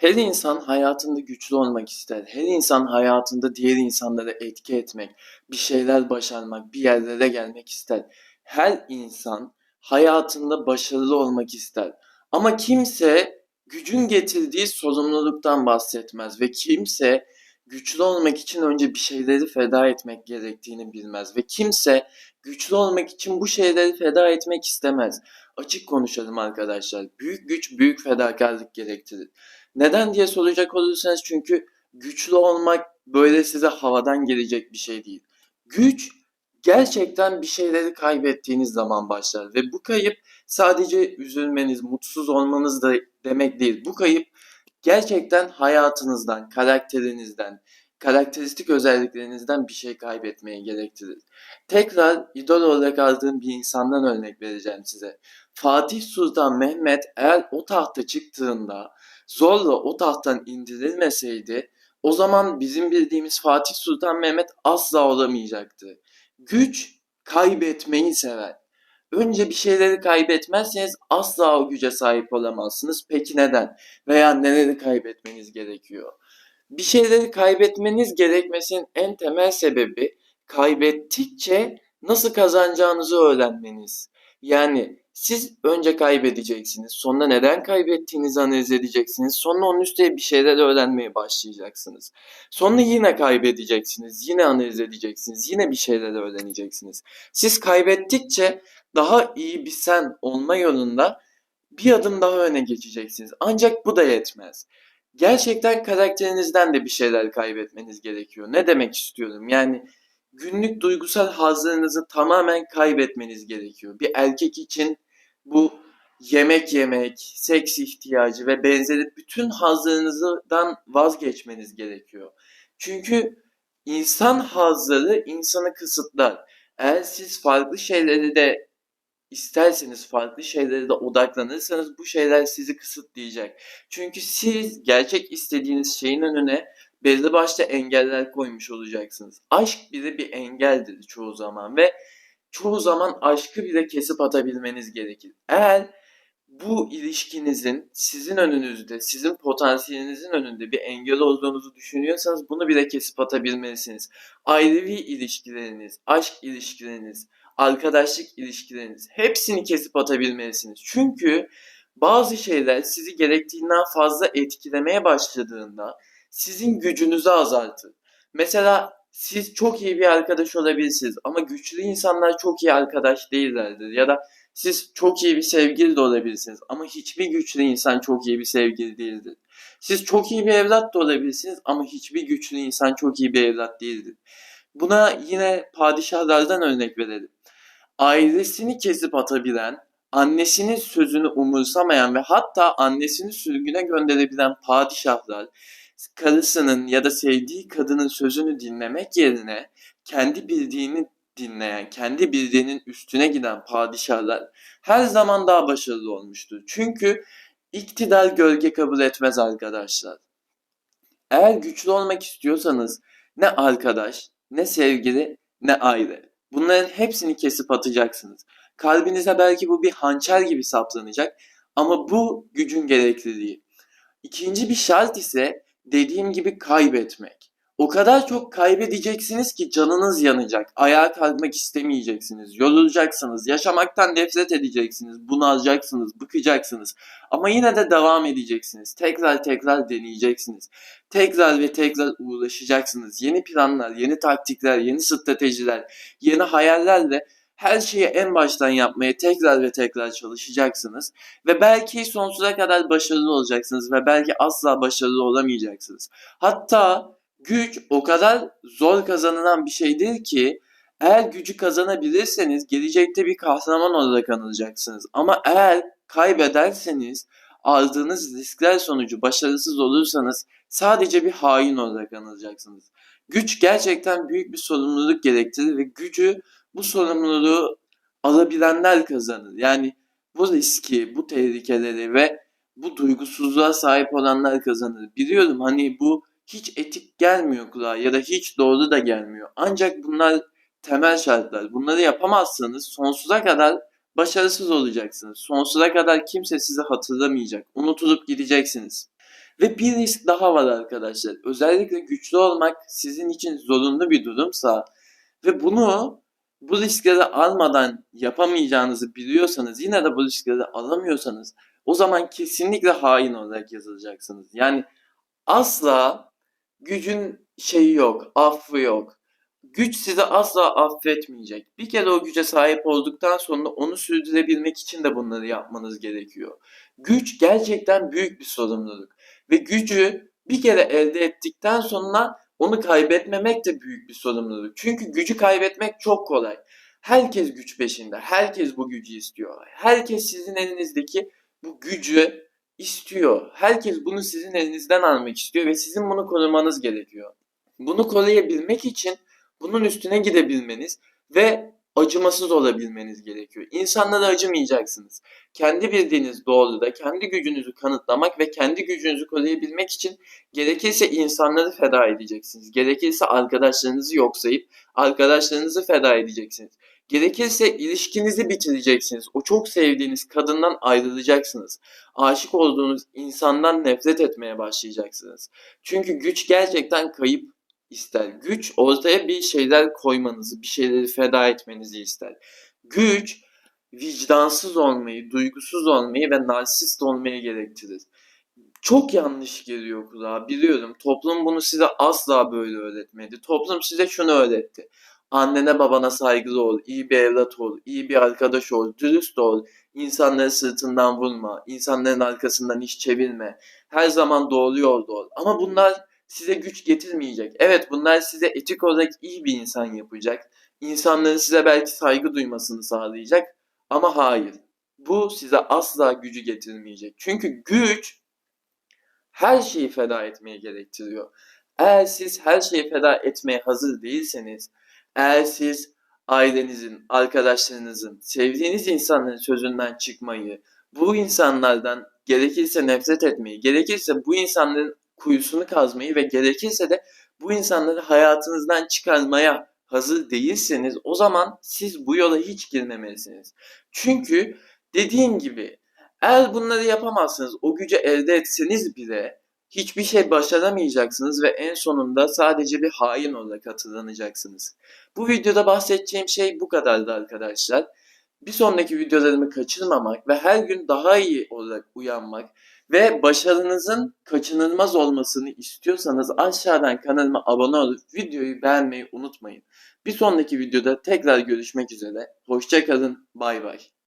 Her insan hayatında güçlü olmak ister. Her insan hayatında diğer insanlara etki etmek, bir şeyler başarmak, bir yerlere gelmek ister. Her insan hayatında başarılı olmak ister. Ama kimse gücün getirdiği sorumluluktan bahsetmez ve kimse güçlü olmak için önce bir şeyleri feda etmek gerektiğini bilmez ve kimse güçlü olmak için bu şeyleri feda etmek istemez. Açık konuşalım arkadaşlar. Büyük güç büyük fedakarlık gerektirir. Neden diye soracak olursanız çünkü güçlü olmak böyle size havadan gelecek bir şey değil. Güç gerçekten bir şeyleri kaybettiğiniz zaman başlar ve bu kayıp sadece üzülmeniz, mutsuz olmanız da demek değil. Bu kayıp gerçekten hayatınızdan, karakterinizden, karakteristik özelliklerinizden bir şey kaybetmeye gerektirir. Tekrar idol olarak aldığım bir insandan örnek vereceğim size. Fatih Sultan Mehmet eğer o tahta çıktığında zorla o tahttan indirilmeseydi o zaman bizim bildiğimiz Fatih Sultan Mehmet asla olamayacaktı. Güç kaybetmeyi sever. Önce bir şeyleri kaybetmezseniz asla o güce sahip olamazsınız. Peki neden? Veya neleri kaybetmeniz gerekiyor? Bir şeyleri kaybetmeniz gerekmesinin en temel sebebi kaybettikçe nasıl kazanacağınızı öğrenmeniz. Yani siz önce kaybedeceksiniz. Sonra neden kaybettiğinizi analiz edeceksiniz. Sonra onun üstüne bir şeyler öğrenmeye başlayacaksınız. Sonra yine kaybedeceksiniz. Yine analiz edeceksiniz. Yine bir şeyler öğreneceksiniz. Siz kaybettikçe daha iyi bir sen olma yolunda bir adım daha öne geçeceksiniz. Ancak bu da yetmez. Gerçekten karakterinizden de bir şeyler kaybetmeniz gerekiyor. Ne demek istiyorum? Yani günlük duygusal hazlarınızı tamamen kaybetmeniz gerekiyor. Bir erkek için bu yemek yemek, seks ihtiyacı ve benzeri bütün hazlarınızdan vazgeçmeniz gerekiyor. Çünkü insan hazları insanı kısıtlar. Eğer siz farklı şeyleri de isterseniz farklı şeylere de odaklanırsanız bu şeyler sizi kısıtlayacak. Çünkü siz gerçek istediğiniz şeyin önüne belli başlı engeller koymuş olacaksınız. Aşk bile bir engeldir çoğu zaman ve çoğu zaman aşkı bile kesip atabilmeniz gerekir. Eğer bu ilişkinizin sizin önünüzde, sizin potansiyelinizin önünde bir engel olduğunuzu düşünüyorsanız bunu bile kesip atabilmelisiniz. Ailevi ilişkileriniz, aşk ilişkileriniz, arkadaşlık ilişkileriniz hepsini kesip atabilmelisiniz. Çünkü bazı şeyler sizi gerektiğinden fazla etkilemeye başladığında sizin gücünüzü azaltır. Mesela siz çok iyi bir arkadaş olabilirsiniz ama güçlü insanlar çok iyi arkadaş değillerdir. Ya da siz çok iyi bir sevgili de olabilirsiniz ama hiçbir güçlü insan çok iyi bir sevgili değildir. Siz çok iyi bir evlat da olabilirsiniz ama hiçbir güçlü insan çok iyi bir evlat değildir. Buna yine padişahlardan örnek verelim. Ailesini kesip atabilen, annesinin sözünü umursamayan ve hatta annesini sürgüne gönderebilen padişahlar karısının ya da sevdiği kadının sözünü dinlemek yerine kendi bildiğini dinleyen, kendi bildiğinin üstüne giden padişahlar her zaman daha başarılı olmuştur. Çünkü iktidar gölge kabul etmez arkadaşlar. Eğer güçlü olmak istiyorsanız ne arkadaş, ne sevgili, ne aile. Bunların hepsini kesip atacaksınız. Kalbinize belki bu bir hançer gibi saplanacak ama bu gücün gerekliliği. İkinci bir şart ise dediğim gibi kaybetmek. O kadar çok kaybedeceksiniz ki canınız yanacak. Ayağa kalkmak istemeyeceksiniz. Yorulacaksınız. Yaşamaktan nefret edeceksiniz. Bunalacaksınız. Bıkacaksınız. Ama yine de devam edeceksiniz. Tekrar tekrar deneyeceksiniz. Tekrar ve tekrar uğraşacaksınız. Yeni planlar, yeni taktikler, yeni stratejiler, yeni hayallerle her şeyi en baştan yapmaya tekrar ve tekrar çalışacaksınız ve belki sonsuza kadar başarılı olacaksınız ve belki asla başarılı olamayacaksınız. Hatta güç o kadar zor kazanılan bir şeydir ki eğer gücü kazanabilirseniz gelecekte bir kahraman olarak anılacaksınız. Ama eğer kaybederseniz aldığınız riskler sonucu başarısız olursanız sadece bir hain olarak anılacaksınız. Güç gerçekten büyük bir sorumluluk gerektirir ve gücü bu sorumluluğu alabilenler kazanır. Yani bu riski, bu tehlikeleri ve bu duygusuzluğa sahip olanlar kazanır. Biliyorum hani bu hiç etik gelmiyor kulağa ya da hiç doğru da gelmiyor. Ancak bunlar temel şartlar. Bunları yapamazsanız sonsuza kadar başarısız olacaksınız. Sonsuza kadar kimse sizi hatırlamayacak. Unutulup gideceksiniz. Ve bir risk daha var arkadaşlar. Özellikle güçlü olmak sizin için zorunlu bir durumsa ve bunu bu riskleri almadan yapamayacağınızı biliyorsanız yine de bu riskleri alamıyorsanız o zaman kesinlikle hain olarak yazılacaksınız. Yani asla gücün şeyi yok, affı yok. Güç sizi asla affetmeyecek. Bir kere o güce sahip olduktan sonra onu sürdürebilmek için de bunları yapmanız gerekiyor. Güç gerçekten büyük bir sorumluluk. Ve gücü bir kere elde ettikten sonra onu kaybetmemek de büyük bir sorumluluk. Çünkü gücü kaybetmek çok kolay. Herkes güç peşinde. Herkes bu gücü istiyor. Herkes sizin elinizdeki bu gücü istiyor. Herkes bunu sizin elinizden almak istiyor ve sizin bunu korumanız gerekiyor. Bunu koruyabilmek için bunun üstüne gidebilmeniz ve acımasız olabilmeniz gerekiyor. İnsanlara acımayacaksınız. Kendi bildiğiniz doğruda kendi gücünüzü kanıtlamak ve kendi gücünüzü koruyabilmek için gerekirse insanları feda edeceksiniz. Gerekirse arkadaşlarınızı yok sayıp arkadaşlarınızı feda edeceksiniz. Gerekirse ilişkinizi bitireceksiniz. O çok sevdiğiniz kadından ayrılacaksınız. Aşık olduğunuz insandan nefret etmeye başlayacaksınız. Çünkü güç gerçekten kayıp ister. Güç ortaya bir şeyler koymanızı, bir şeyleri feda etmenizi ister. Güç vicdansız olmayı, duygusuz olmayı ve narsist olmayı gerektirir. Çok yanlış geliyor kulağa biliyorum. Toplum bunu size asla böyle öğretmedi. Toplum size şunu öğretti. Annene babana saygılı ol, iyi bir evlat ol, iyi bir arkadaş ol, dürüst ol, insanları sırtından vurma, insanların arkasından iş çevirme, her zaman doğru yolda ol. Ama bunlar size güç getirmeyecek. Evet bunlar size etik olarak iyi bir insan yapacak. İnsanların size belki saygı duymasını sağlayacak. Ama hayır. Bu size asla gücü getirmeyecek. Çünkü güç her şeyi feda etmeyi gerektiriyor. Eğer siz her şeyi feda etmeye hazır değilseniz, eğer siz ailenizin, arkadaşlarınızın, sevdiğiniz insanların sözünden çıkmayı, bu insanlardan gerekirse nefret etmeyi, gerekirse bu insanların kuyusunu kazmayı ve gerekirse de bu insanları hayatınızdan çıkarmaya hazır değilseniz o zaman siz bu yola hiç girmemelisiniz. Çünkü dediğim gibi eğer bunları yapamazsınız, o gücü elde etseniz bile hiçbir şey başaramayacaksınız ve en sonunda sadece bir hain olarak hatırlanacaksınız. Bu videoda bahsedeceğim şey bu kadardı arkadaşlar. Bir sonraki videolarımı kaçırmamak ve her gün daha iyi olarak uyanmak ve başarınızın kaçınılmaz olmasını istiyorsanız aşağıdan kanalıma abone olup videoyu beğenmeyi unutmayın. Bir sonraki videoda tekrar görüşmek üzere. Hoşçakalın. Bay bay.